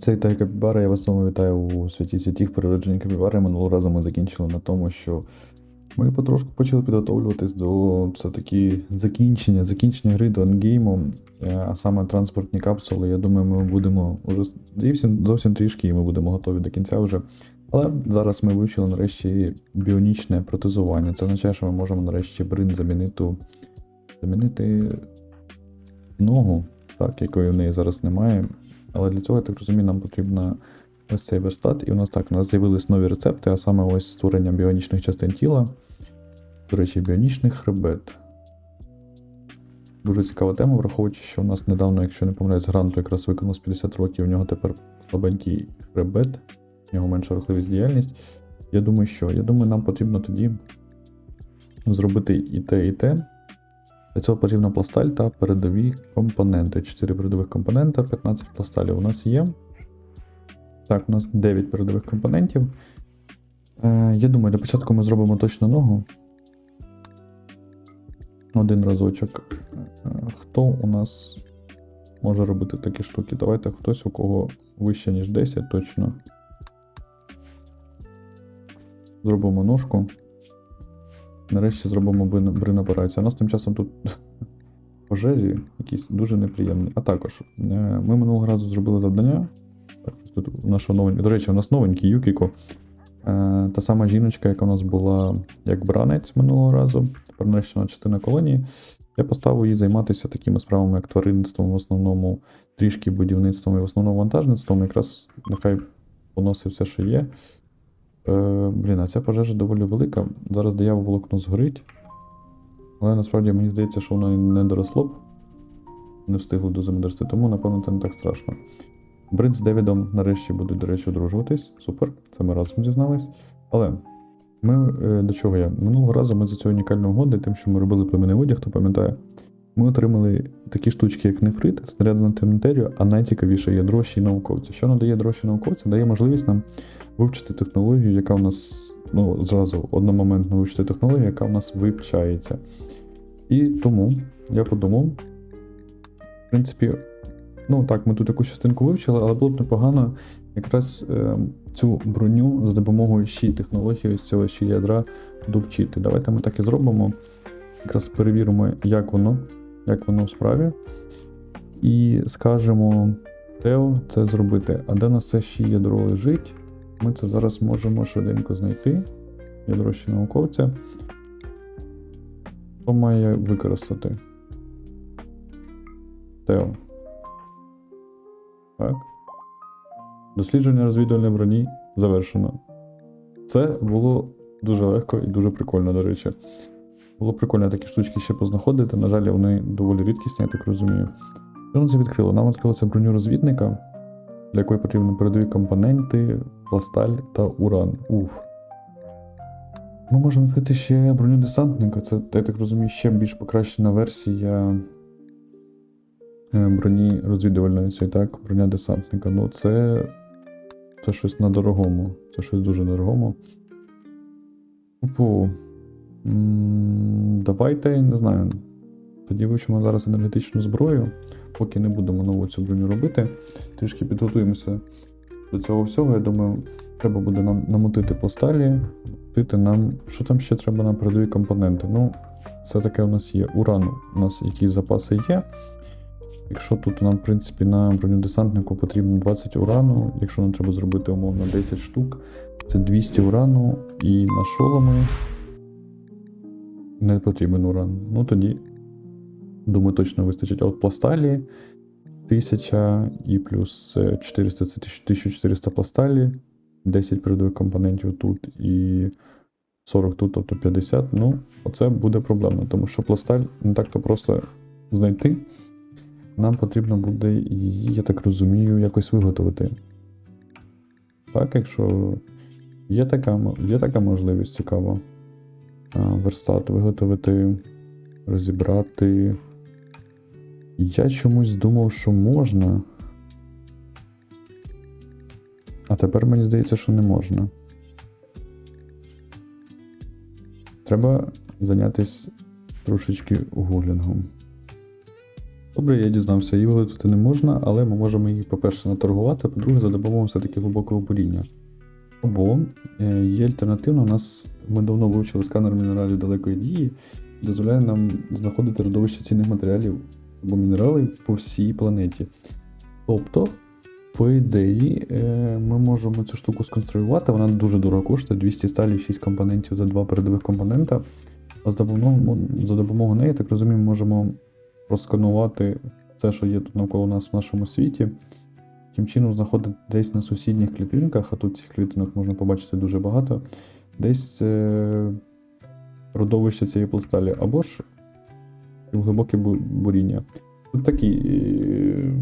Це Вітаю Капібара, я вас знову вітаю у святі святіх природження Капібари. Минулого разу ми закінчили на тому, що ми потрошку почали підготовлюватись до все-таки закінчення, закінчення гри до ендгейму, е, а саме транспортні капсули. Я думаю, ми будемо уже зовсім, зовсім трішки, і ми будемо готові до кінця вже. Але зараз ми вивчили нарешті біонічне протезування. Це означає, що ми можемо нарешті брин замінити, замінити ногу, так, якої в неї зараз немає. Але для цього, я так розумію, нам потрібно ось цей верстат. І у нас так, у нас з'явились нові рецепти, а саме ось створення біонічних частин тіла. До речі, біонічний хребет. Дуже цікава тема, враховуючи, що у нас недавно, якщо не помиляюсь, гранту якраз виконалось 50 років, у нього тепер слабенький хребет, у нього менша рухливість діяльність. Я думаю, що? Я думаю, нам потрібно тоді зробити і те, і те. Для цього потрібна пласталь та передові компоненти. 4 передових компонента, 15 пласталів у нас є. Так, у нас 9 передових компонентів. Е, Я думаю, для початку ми зробимо точно ногу. Один разочок. Е, Хто у нас може робити такі штуки? Давайте хтось, у кого вище, ніж 10, точно. Зробимо ножку. Нарешті зробимо брин операцію. У нас тим часом тут пожежі якісь дуже неприємні. А також е, ми минулого разу зробили завдання. Тут наша новенька. До речі, у нас новенький Юкіко. Е, Та сама жіночка, яка у нас була як бранець минулого разу, тепер нарешті вона частина колонії. Я поставив їй займатися такими справами, як тваринництвом, в основному трішки будівництвом і в основному вантажництвом. Якраз нехай поносить все, що є. Е, Блін, а ця пожежа доволі велика. Зараз диявол волокно згорить. Але насправді мені здається, що воно не доросло б. Не встигло до дорости, тому, напевно, це не так страшно. Брит з Девідом нарешті будуть, до речі, одружуватись. Супер, це ми разом дізнались. Але ми е, до чого я? Минулого разу ми за цю унікальну угоду, тим, що ми робили племенний одяг, хто пам'ятає, ми отримали такі штучки, як нефрит, снаряд з антиматерію, а найцікавіше є дрожчі науковці. Що надає дрожчі науковці? Дає можливість нам вивчити технологію, яка в нас ну, зразу одномоментно вивчити технологію, яка в нас вивчається. І тому я подумав, в принципі, ну так, ми тут якусь частинку вивчили, але було б непогано якраз е, цю броню за допомогою щі технології з цього щі ядра довчити. Давайте ми так і зробимо. Якраз перевіримо, як воно, як воно в справі. І скажемо Тео це зробити. А де у нас це ще ядро лежить? Ми це зараз можемо швиденько знайти. Ядро ще науковця. Хто має використати? Тео. Так. Дослідження розвідувальної броні завершено. Це було дуже легко і дуже прикольно, до речі. Було прикольно такі штучки ще познаходити. На жаль, вони доволі рідкісні, я так розумію. Що нам це відкрило? Нам відкрило це броню розвідника, для якої потрібні передові компоненти, пласталь та уран. Уф. Ми можемо відкрити ще броню десантника. Це, я так розумію, ще більш покращена версія е, броні розвідувальної цієї, так, броня десантника. Ну, це. Це щось на дорогому. Це щось дуже дорогому. Типу. Давайте, не знаю. Тоді вивчимо зараз енергетичну зброю, поки не будемо нову цю броню робити. Трішки підготуємося до цього всього. Я думаю, треба буде нам намотити пласталі, намотити нам. Що там ще треба на передові компоненти? Ну, це таке у нас є. Уран, у нас якісь запаси є. Якщо тут нам, в принципі, на броню десантнику потрібно 20 урану, якщо нам треба зробити умовно 10 штук, це 200 урану і на шоломи не потрібен уран. Ну тоді, думаю, точно вистачить. А от пласталі 1000 і плюс е, 400 це 1400 пласталі, 10 передових компонентів тут і 40 тут, тобто 50. Ну, оце буде проблемно, тому що пласталь не так-то просто знайти. Нам потрібно буде її, я так розумію, якось виготовити. Так, якщо є така, є така можливість цікаво. А, Верстат виготовити, розібрати. Я чомусь думав, що можна. А тепер мені здається, що не можна. Треба зайнятися трошечки гуглінгом. Добре, я дізнався, її вилетити не можна, але ми можемо її, по-перше, наторгувати, а по-друге, за допомогою все-таки глибокого буріння. Або е, є альтернативно, у нас ми давно вивчили сканер мінералів далекої дії, дозволяє нам знаходити родовище цінних матеріалів або мінерали по всій планеті. Тобто, по ідеї, е, ми можемо цю штуку сконструювати, вона дуже дорого коштує, 200 сталі, 6 компонентів за два передових компонента. А за допомогою, за допомогою неї, так розумію, можемо просканувати все, що є тут навколо нас в нашому світі. Таким чином знаходити десь на сусідніх клітинках, а тут цих клітинок можна побачити дуже багато, десь е- родовище цієї пласталі, або ж глибоке буріння. Тут такий е-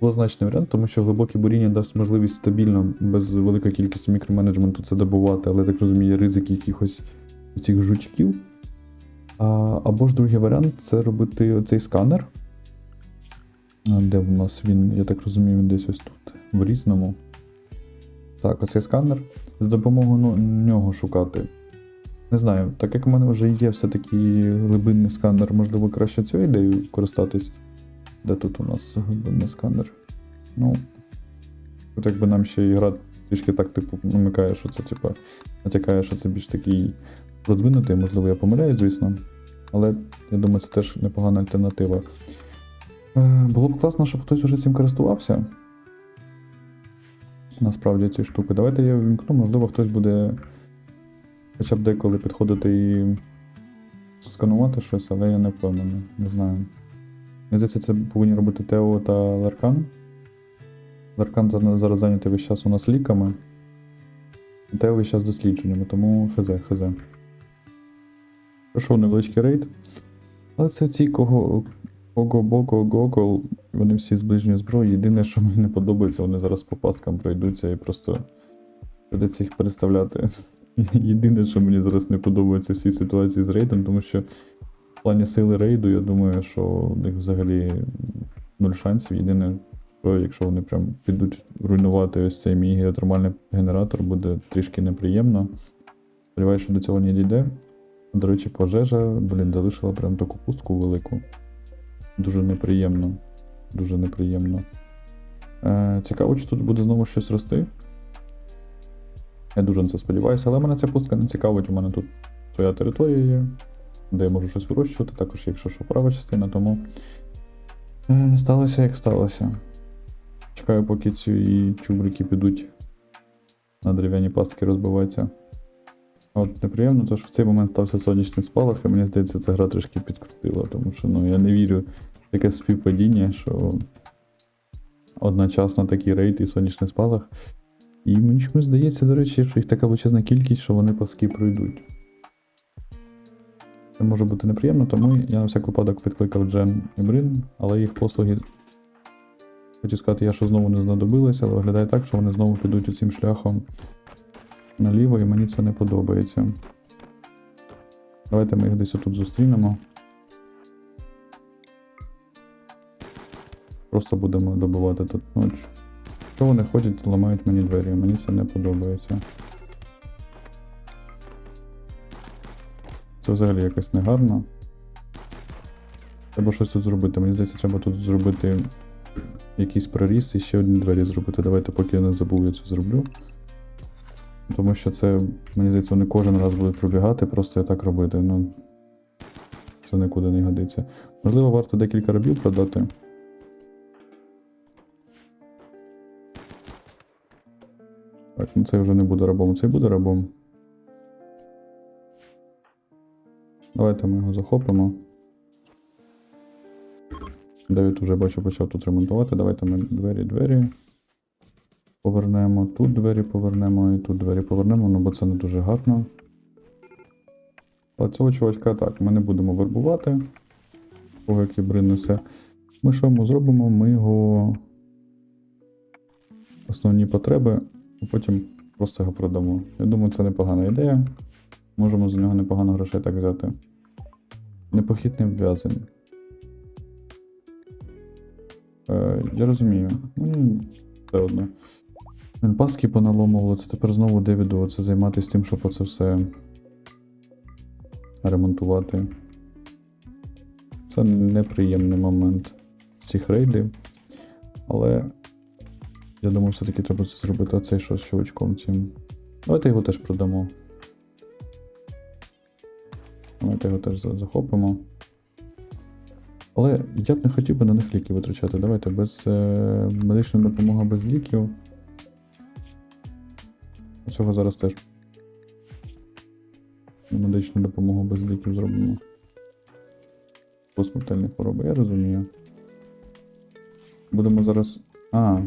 двозначний варіант, тому що глибоке буріння дасть можливість стабільно, без великої кількості мікроменеджменту це добувати, але так розумію, ризики якихось цих жучків. А, або ж другий варіант це робити оцей сканер. Де в нас він, я так розумію, він десь ось тут, в різному. Так, оцей сканер. З допомогою ну, нього шукати. Не знаю, так як в мене вже є все-таки глибинний сканер, можливо, краще цією ідеєю користатись. Де тут у нас глибинний сканер? Ну. Тут якби нам ще і гра трішки так, типу, намикає, що це, типу, натякає, що це більш такий продвинутий, можливо, я помиляюсь, звісно. Але я думаю, це теж непогана альтернатива. Е, Було б класно, щоб хтось вже цим користувався. Насправді ці штуки. Давайте я вімкну, можливо, хтось буде хоча б деколи підходити і сканувати щось, але я не впевнений, не знаю. Мені здається, це повинні робити Тео та Ларкан. Ларкан зараз зайнятий весь час у нас ліками. Тео весь час дослідженнями, тому хз, хз. Пройшов невеличкий рейд. Але це ці кого. Кого Боко, Гокол, вони всі з ближньої зброї. Єдине, що мені не подобається, вони зараз по паскам пройдуться і просто придеться їх переставляти. Єдине, що мені зараз не подобається в цій ситуації з рейдом, тому що в плані сили рейду, я думаю, що в них взагалі нуль шансів. Єдине, що якщо вони прям підуть руйнувати ось цей мій геотермальний генератор, буде трішки неприємно. Сподіваюся, що до цього не дійде. До речі, пожежа, блін, залишила прям таку пустку велику. Дуже неприємно. Дуже неприємно. Е, цікаво, чи тут буде знову щось рости. Я дуже на це сподіваюся, але мене ця пустка не цікавить. У мене тут своя територія є, де я можу щось вирощувати, також, якщо що права частина, тому е, сталося як сталося. Чекаю, поки ці чубрики підуть на дерев'яні пастки розбиватися. От неприємно, то що в цей момент стався сонячний спалах, і мені здається, ця гра трішки підкрутила, тому що ну, я не вірю в таке співпадіння, що одночасно такий рейд і сонячний спалах. І мені чомусь здається, до речі, що їх така величезна кількість, що вони паски пройдуть. Це може бути неприємно, тому я на всяк випадок підкликав Джен і Брин, але їх послуги, хотів сказати, я що знову не знадобилися, але виглядає так, що вони знову підуть цим шляхом наліво, і мені це не подобається. Давайте ми їх десь отут зустрінемо. Просто будемо добивати тут ноч. Що вони ходять, ламають мені двері, мені це не подобається. Це взагалі якось негарно. Треба щось тут зробити. Мені здається, треба тут зробити якийсь проріз і ще одні двері зробити. Давайте, поки я не забув, я це зроблю. Тому що це, мені здається, вони кожен раз будуть пробігати, просто я так робити. Ну, це нікуди не годиться. Можливо, варто декілька рабів продати. Так, ну цей вже не буде рабом, цей буде рабом. Давайте ми його захопимо. Девід вже бачу почав тут ремонтувати. Давайте ми двері, двері. Повернемо тут двері, повернемо і тут двері повернемо, ну бо це не дуже гарно. А цього чувачка так, ми не будемо вербувати. Того, який брин несе. Ми що йому зробимо? Ми його основні потреби, а потім просто його продамо. Я думаю, це непогана ідея. Можемо за нього непогано грошей так взяти. Непохитний вв'язень. Е, я розумію. Мені все одно. Він паски поналомували, це тепер знову Девіду оце займатися тим, щоб оце все ремонтувати. Це неприємний момент. цих рейдів. Але я думаю, все-таки треба це зробити. А цей що з чувачком цим. Давайте його теж продамо. Давайте його теж захопимо. Але я б не хотів би на них ліки витрачати. Давайте без е, медичної допомоги без ліків. Цього зараз теж. Медичну допомогу без ліків зробимо. По смертельні хвороби, я розумію. Будемо зараз. А.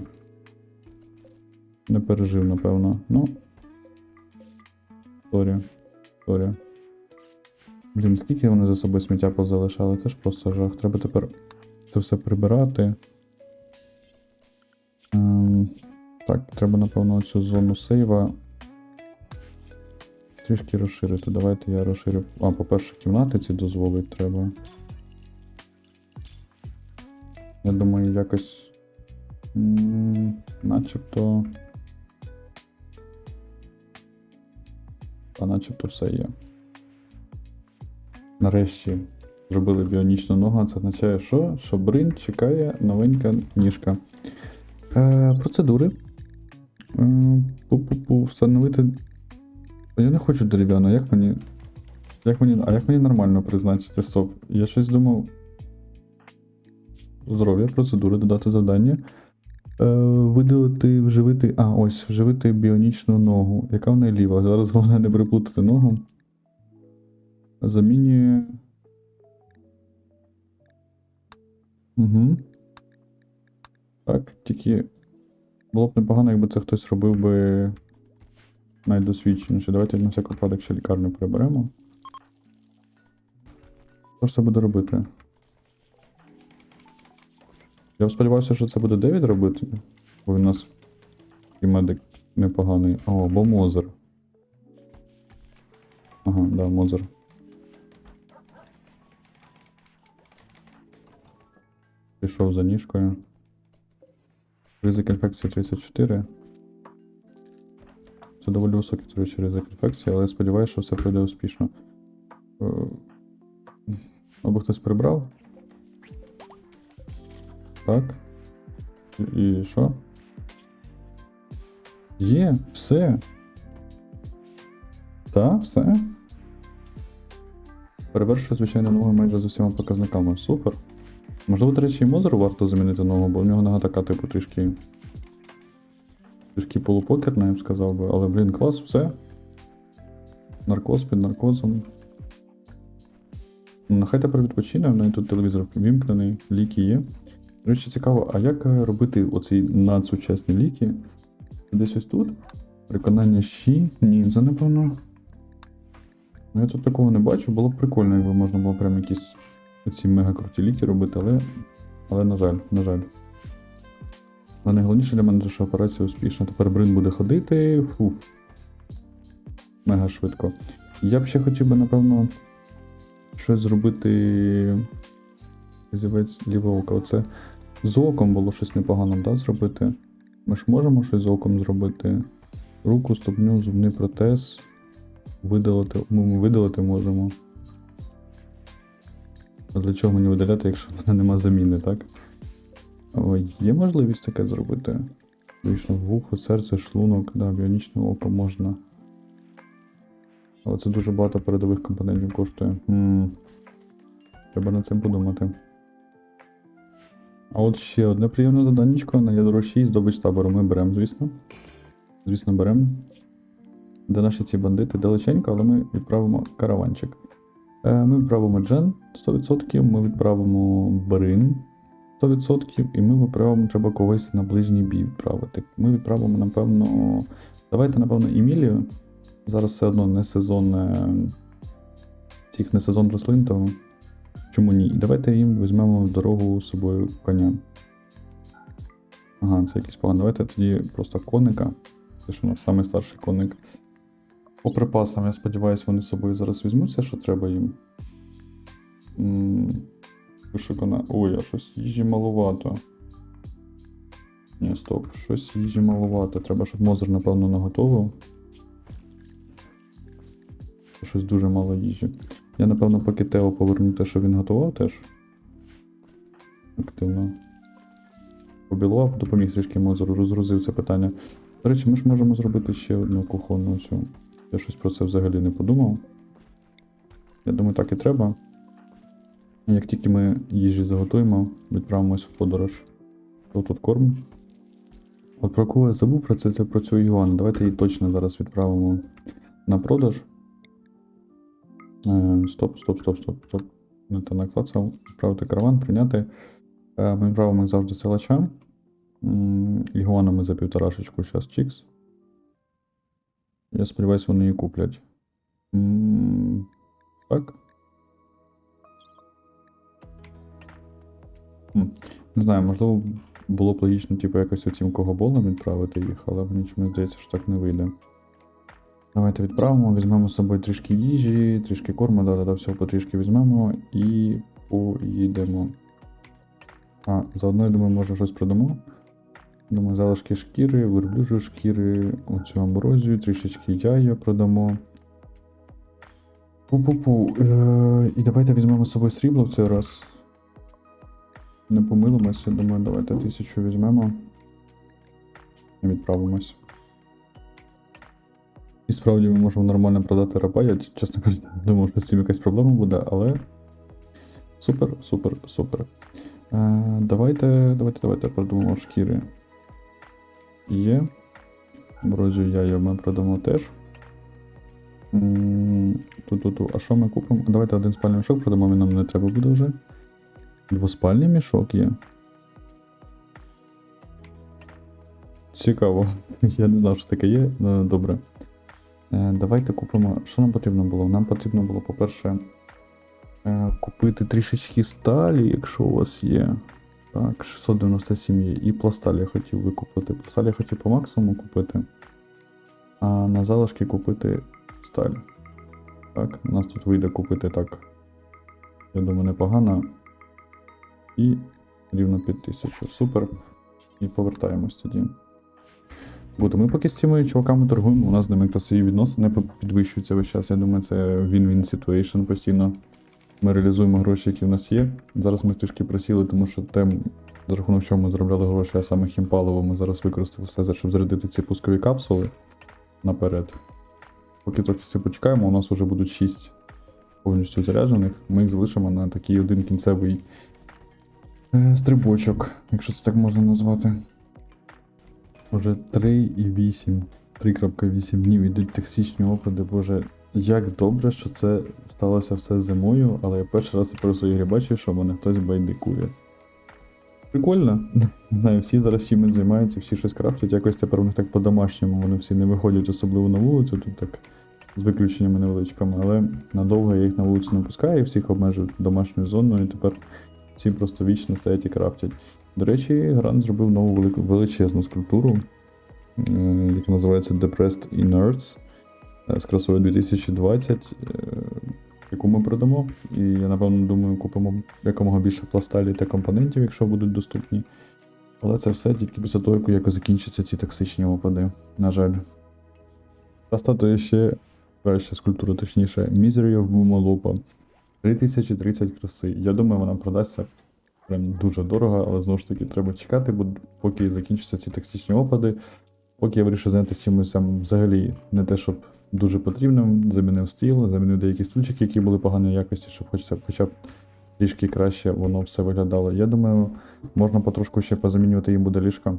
Не пережив, напевно. Ну. Сорі. Сорі. Блін, скільки вони за собою сміття позалишали, це ж просто жах. Треба тепер це все прибирати. Ем, так, треба, напевно, цю зону сейва трішки розширити. Давайте я розширю. А, по-перше, кімнати ці дозволить треба. Я думаю, якось. начебто. Та начебто все є. Нарешті зробили біонічну ногу, а це означає, що? Що Брин чекає новенька ніжка. Е, процедури. Е, пу-пу-пу, встановити. Я не хочу дерев'яну, як мені. Як мені. А як мені нормально призначити стоп? Я щось думав. Здоров'я, процедури, додати завдання. Е, видалити, вживити. А, ось, вживити біонічну ногу. Яка в неї ліва? Зараз головне не переплутати ногу. Замінює. Угу. Так, тільки було б непогано, якби це хтось робив би найдосвідченіше. Давайте на всяк випадок ще лікарню приберемо. Що ж це буде робити? Я сподівався, що це буде Девід робити, бо він у нас і медик непоганий. О, бо Мозер. Ага, да, Мозер. Пішов за ніжкою. Ризик інфекції 34. Це доволі високий речі, ризик інфекції, але я сподіваюся, що все пройде успішно. Е, Або хтось прибрав. Так. І що? Є, все. Та, все. Перевершує, звичайно, ногу майже з усіма показниками. Супер. Можливо, до речі, і Мозеру варто замінити ногу, бо в нього нога така, типу, трішки. Трішки полупокерна, я б сказав би, але, блін, клас, все. Наркоз під наркозом. Нехай тепер відпочине, в неї тут телевізор вімкнений, ліки є. До речі, цікаво, а як е, робити оці надсучасні ліки? Десь ось тут? Переконання щі? Ні, це напевно. Ну, я тут такого не бачу, було б прикольно, якби можна було прям якісь оці мега круті ліки робити, але. Але, на жаль, на жаль. Але найголовніше для мене, що операція успішна. Тепер Брин буде ходити. Фуф. Мега швидко. Я б ще хотів би, напевно, щось зробити. Зівець лівого ока. Оце з оком було щось непогано, да, зробити. Ми ж можемо щось з оком зробити. Руку, ступню, зубний протез. Видалити. Ми видалити можемо. А для чого мені видаляти, якщо в мене нема заміни, так? Є можливість таке зробити? Вийшло вухо, серце, шлунок, да, біонічне око можна. Але це дуже багато передових компонентів коштує. м Треба над цим подумати. А от ще одне приємне заданнячко на ядро 6 здобич табору. Ми беремо, звісно. Звісно, беремо. Де наші ці бандити далеченько, але ми відправимо караванчик. Е, Ми відправимо Джен 100%, ми відправимо Брин 100%, і ми відправимо треба когось на ближній бій відправити. Ми відправимо, напевно. Давайте, напевно, Емілію. Зараз все одно не сезон е, цих не сезон рослин, то чому ні? І давайте їм візьмемо в дорогу з собою коня. Ага, це якийсь план. Давайте тоді просто коника. Це ж у нас найстарший коник. По припасам, я сподіваюся, вони з собою зараз візьмуть все, що треба їм. Вишукана. Ой, а щось їжі маловато. Ні, стоп, щось їжі маловато. Треба, щоб Мозер, напевно, наготовив. Щось дуже мало їжі. Я, напевно, поки Тео поверну те, що він готував теж. Активно. побілував, допоміг трішки мозору, розгрузив це питання. До речі, ми ж можемо зробити ще одну кухонну цю. Я щось про це взагалі не подумав. Я думаю, так і треба. Як тільки ми їжі заготуємо, відправимось в подорож. То тут корм. От про кого я забув про це, це про цю Ігуану. Давайте її точно зараз відправимо на продаж. Е, стоп, стоп, стоп, стоп, стоп. Не то наклацав. Відправити караван, прийняти. Е, ми відправимо як завжди силача. Ігуанами за півторашечку зараз чікс. Я сподіваюся, вони її куплять. Так. Не знаю, можливо, було б логічно, типу, якось оцім когоболом відправити їх, але мені чомусь здається, що так не вийде. Давайте відправимо, візьмемо з собою трішки їжі, трішки корму, да-да-да, всього потрішки візьмемо і поїдемо. А, заодно, я думаю, може щось продамо. Думаю, залишки шкіри, верблюжої шкіри, оцю амброзію, трішечки яйця продамо. Пу-пу-пу. Е, і давайте візьмемо з собою срібло в цей раз. Не помилимося, думаю, давайте тисячу візьмемо. І відправимось. І справді ми можемо нормально продати раба. Я, чесно кажучи, думав, що з цим якась проблема буде, але. Супер, супер, супер. Е, давайте, давайте, давайте продамо шкіри. Є. Брозю яйо ми продамо теж. Ту-ту-ту. А що ми купимо? Давайте один спальний мішок продамо, він нам не треба буде вже. Двоспальний мішок є. Цікаво. Я не знав, що таке є. Ну, Добре. Е, Давайте купимо. Що нам потрібно було? Нам потрібно було, по-перше, е, купити трішечки сталі, якщо у вас є. Так, 697 є. І пласталь я хотів викупити. Пласталь я хотів по максимуму купити. А на залишки купити сталь. Так, у нас тут вийде купити так. Я думаю, непогано. І рівно під 1000. Супер. І повертаємось тоді. Буде. Ми поки з цими чуваками торгуємо, у нас з ними красиві відносини підвищуються весь час. Я думаю, це win-win situation постійно. Ми реалізуємо гроші, які в нас є. Зараз ми трішки просіли, тому що те, за рахунок чого ми заробляли гроші, а саме хімпаливо, ми зараз використали все, щоб зарядити ці пускові капсули наперед. Поки трохи це почекаємо, у нас вже будуть 6 повністю заряджених. Ми їх залишимо на такий один кінцевий стрибочок, якщо це так можна назвати. Уже 3,8. 3.8 днів ідуть токсичні опади. Боже, як добре, що це сталося все зимою, але я перший раз тепер своїй грі бачу, що мене хтось байдикує. Прикольно. Знаю, всі зараз чимось займаються, всі щось крафтять. Якось тепер у них так по-домашньому. Вони всі не виходять особливо на вулицю, тут так з виключеннями невеличкими, але надовго я їх на вулицю не пускаю, всіх обмежую домашньою зоною, і тепер всі просто вічно стоять і крафтять. До речі, Грант зробив нову велику, величезну скульптуру, яка називається Depressed Inerts е, з красою 2020, е, яку ми продамо. І я напевно думаю, купимо якомога більше пласталі та компонентів, якщо будуть доступні. Але це все тільки після того, як закінчаться ці токсичні опади. На жаль. Та статуя ще краща скульптура, точніше, Misery of Mumalopa. 3030 краси. Я думаю, вона продасться прям дуже дорого, але знову ж таки треба чекати, бо поки закінчаться ці токсичні опади. Поки я вирішив зайнятися чимось взагалі не те, щоб дуже потрібним, замінив стіл, замінив деякі стульчики, які були поганої якості, щоб хоча б, хоча б трішки краще воно все виглядало. Я думаю, можна потрошку ще позамінювати їм буде ліжка,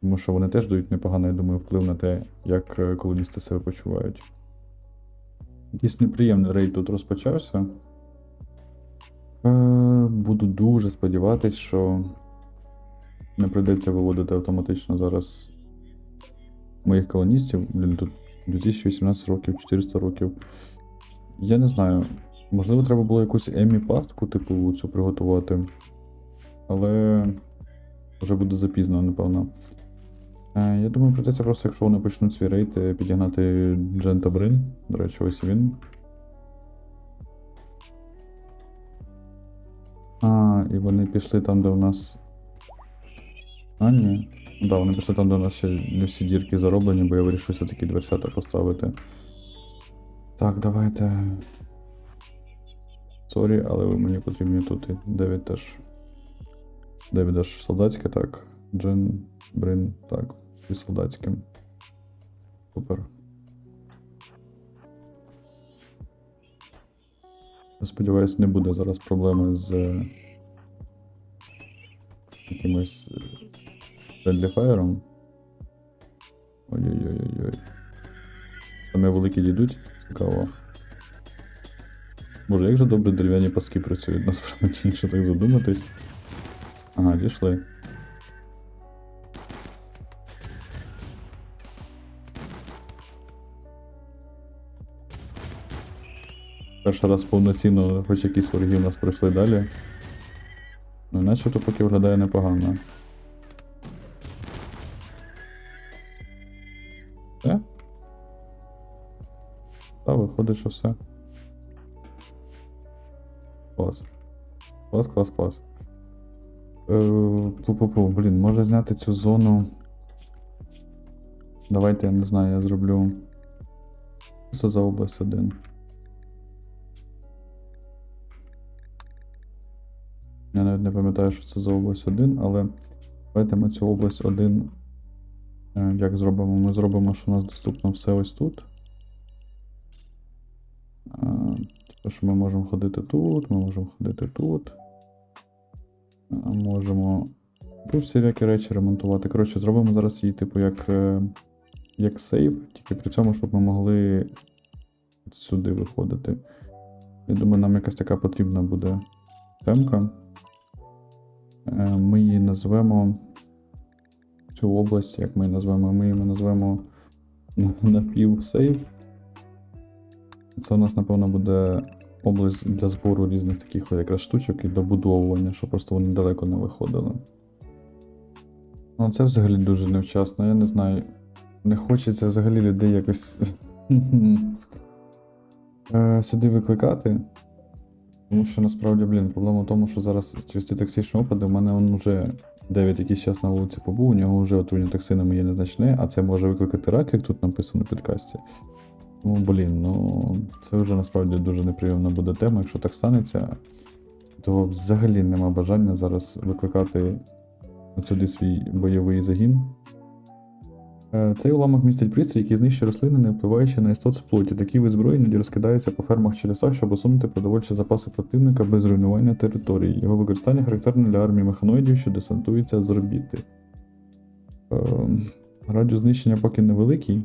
тому що вони теж дають непоганий, я думаю, вплив на те, як е, колоністи себе почувають. Якийсь неприємний рейд тут розпочався. Е, Буду дуже сподіватись, що не прийдеться виводити автоматично зараз моїх колоністів. Блін, тут 2018 років, 400 років. Я не знаю. Можливо, треба було якусь емі пастку, типу, цю приготувати. Але вже буде запізно, напевно. Е, Я думаю, прийдеться просто, якщо вони почнуть свій рейд, е, підігнати Джента Брин. До речі, ось він. І вони пішли там, де у нас. А, ні. Ну Да, вони пішли там, де у нас ще не всі дірки зароблені, бо я вирішив все-таки дверцята поставити. Так, давайте. Сорі, але ви мені потрібні тут. І Девід теж. Девід аж солдатське, так. Джин, Брин, так, і солдатським. Супер. Сподіваюсь, не буде зараз проблеми з е, якимось Deadly Ой-ой-ой-ой. Я великі дійдуть, цікаво. Боже, як же добре дерев'яні паски працюють насправді, якщо так задуматись. Ага, дійшли. Перший раз повноцінно, хоч якісь вороги у нас пройшли далі. Ну, начебто поки виглядає непогано. Все? Та, виходить, що все. Клас. Клас, клас, клас. Е, Пу-пу-пу, блін, може зняти цю зону. Давайте, я не знаю, я зроблю. Це за область 1? Я навіть не пам'ятаю, що це за область 1, але давайте ми цю область 1 е, як зробимо? Ми зробимо, що у нас доступно все ось тут. Е, Тобто, що ми можемо ходити тут, ми можемо ходити тут. Е, Можемо тут всілякі речі ремонтувати. Коротше, зробимо зараз її, типу, як, як сейв, тільки при цьому, щоб ми могли сюди виходити. Я думаю, нам якась така потрібна буде темка. Е, Ми її назвемо цю область, як ми її назвемо, ми її назвемо напівсейв. Це у нас, напевно, буде область для збору різних таких якраз штучок і добудовування, щоб просто вони далеко не виходили. Ну, це взагалі дуже невчасно, я не знаю. Не хочеться взагалі людей якось е, сюди викликати. Тому що насправді, блін, проблема в тому, що зараз через ці токсичні опади в мене он вже 9 якийсь час на вулиці побув, у нього вже отруєння токсинами є незначне, а це може викликати рак, як тут написано в підкасті. Ну, блін, ну це вже насправді дуже неприємна буде тема, якщо так станеться. То взагалі нема бажання зараз викликати сюди свій бойовий загін. Е, Цей уламок містить пристрій, який знищує рослини, не впливаючи на істот в плоті. Такі вид зброї іноді розкидаються по фермах чи лісах, щоб усунути продовольчі запаси противника без руйнування території. Його використання характерне для армії механоїдів, що десантуються з орбіти. Е, Радіус знищення поки невеликий,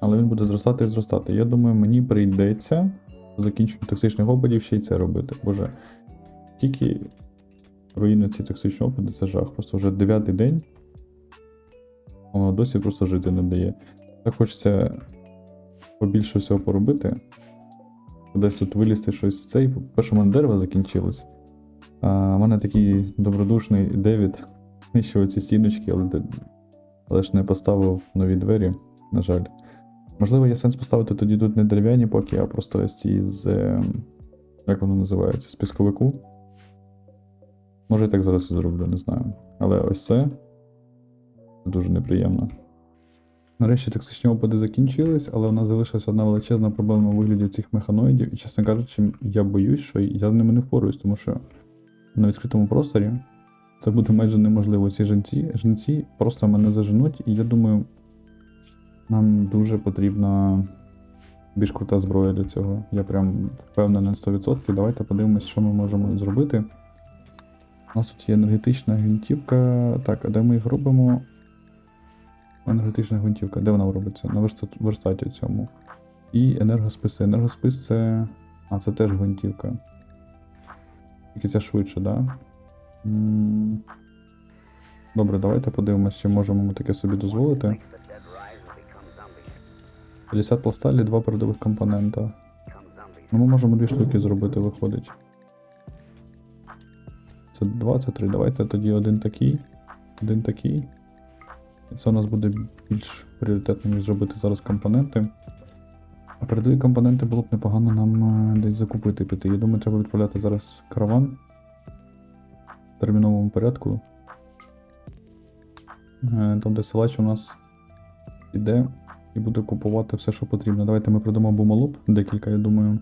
але він буде зростати і зростати. Я думаю, мені прийдеться закінченню токсичних опадів ще й це робити. Боже, тільки руїни ці токсичні опади, це жах. Просто вже дев'ятий день. Воно досі просто жити не дає. Так хочеться побільше всього поробити. Десь тут вилізти щось цей. По-перше, у мене дерево закінчилось. А в мене такий добродушний Девід знищив ці стіночки, але, але ж не поставив нові двері, на жаль. Можливо, є сенс поставити тоді тут не дерев'яні поки, а просто ось ці з. ем, Як воно називається? З пісковику. Може, і так зараз і зроблю, не знаю. Але ось це дуже неприємно. Нарешті токсичні опади закінчились, але у нас залишилась одна величезна проблема у вигляді цих механоїдів, і, чесно кажучи, я боюсь, що я з ними не впоруюсь, тому що на відкритому просторі це буде майже неможливо. Ці жінці, жінці просто мене заженуть, і я думаю, нам дуже потрібна більш крута зброя для цього. Я прям впевнений на 100%. Давайте подивимось, що ми можемо зробити. У нас тут є енергетична гвинтівка. Так, а де ми їх робимо? Енергетична гвинтівка, де вона робиться? На верстаті цьому. І енергосписи. Енергоспис це. А, це теж гвинтівка. Тільки це швидше, да? Добре, давайте подивимось, чи можемо ми таке собі дозволити. 50 пласталі, два передових компонента. Ну, ми можемо дві штуки зробити, виходить. Це два, це три. Давайте тоді один такий, один такий. І це у нас буде більш пріоритетно, ніж зробити зараз компоненти. А передові компоненти було б непогано нам е, десь закупити піти. Я думаю, треба відправляти зараз караван в терміновому порядку. Е, Там, де силач у нас іде і буде купувати все, що потрібно. Давайте ми продамо бумалуп, декілька, я думаю.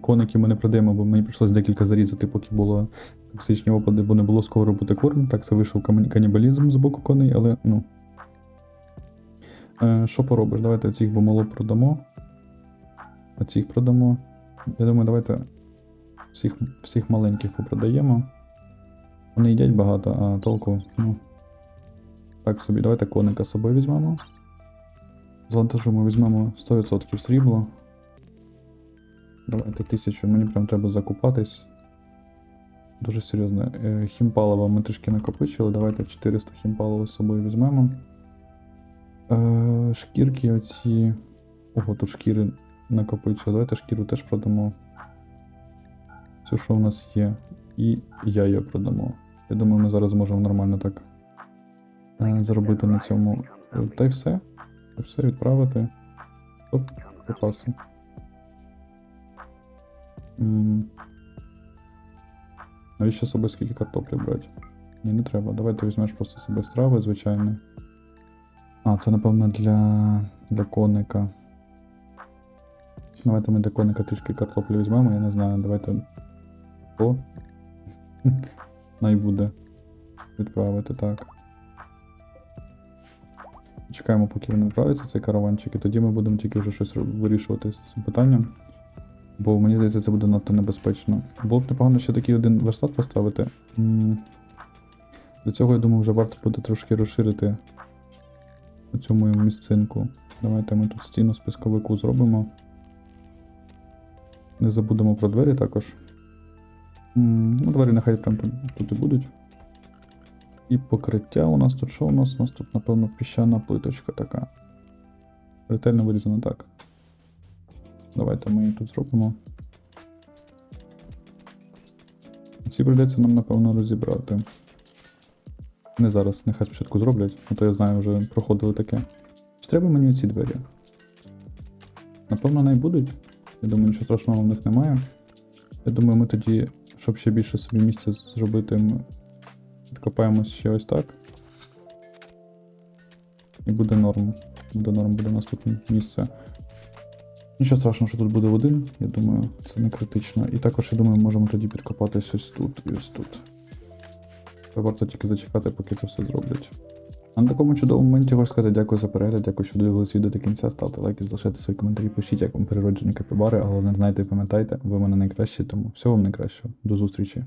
Коники ми не продаємо, бо мені прийшлось декілька зарізати, поки було токсичні опади, бо не було з кого робити корм. Так, це вийшов канібалізм з боку коней, але ну. Е, що поробиш? Давайте цих бомоло продамо. А цих продамо. Я думаю, давайте всіх, всіх маленьких попродаємо. Вони їдять багато, а толку, ну. Так собі, давайте коника з собою візьмемо. З вантажу ми візьмемо 100% срібло. Давайте 1000, мені прям треба закупатись. Дуже серйозно. Е, Хімпалива ми трішки накопичили. Давайте 400 хімпалива з собою візьмемо. Е, шкірки оці. Ого, тут шкіри накопичили. Давайте шкіру теж продамо. Все, що в нас є. І яйя продамо. Я думаю, ми зараз зможемо нормально так е, заробити на цьому. Та й все. Та все відправити. Оп. М. Навіщо з собою скільки картоплі брати? Ні, не треба. Давай ти візьмеш просто собою страви, звичайно. А, це напевно для, для коника. Давайте ми для коника трішки картоплі візьмемо, я не знаю, давайте. О. Най буде відправити, так. Чекаємо, поки він відправиться, цей караванчик, і тоді ми будемо тільки вже щось вирішувати з цим питанням. Бо мені здається, це буде надто небезпечно. Було б непогано ще такий один верстат поставити. Для цього, я думаю, вже варто буде трошки розширити цю мою місцинку. Давайте ми тут стіну списковику зробимо. Не забудемо про двері також. Ну, двері нехай прям тут, і будуть. І покриття у нас тут що у нас? У нас тут, напевно, піщана плиточка така. Ретельно вирізана так. Давайте ми її тут зробимо. Ці прийдеться нам, напевно, розібрати. Не зараз, нехай спочатку зроблять, а то я знаю, вже проходили таке. Чи треба мені ці двері? Напевно, не будуть. Я думаю, нічого страшного в них немає. Я думаю, ми тоді, щоб ще більше собі місця зробити, ми відкопаємось ще ось так. І буде норм. Буде норм, буде у нас тут місце. Нічого страшного, що тут буде один, я думаю, це не критично. І також, я думаю, можемо тоді підкопатись ось тут і ось тут. Варто тільки зачекати, поки це все зроблять. А на такому чудовому моменті хочу сказати дякую за перегляд, дякую, що дивилися відео до кінця. Ставте лайки, залишайте свої коментарі, пишіть, як вам перероджені капібари, а головне знайте і пам'ятайте, ви мене найкращі, тому всього вам найкращого. До зустрічі.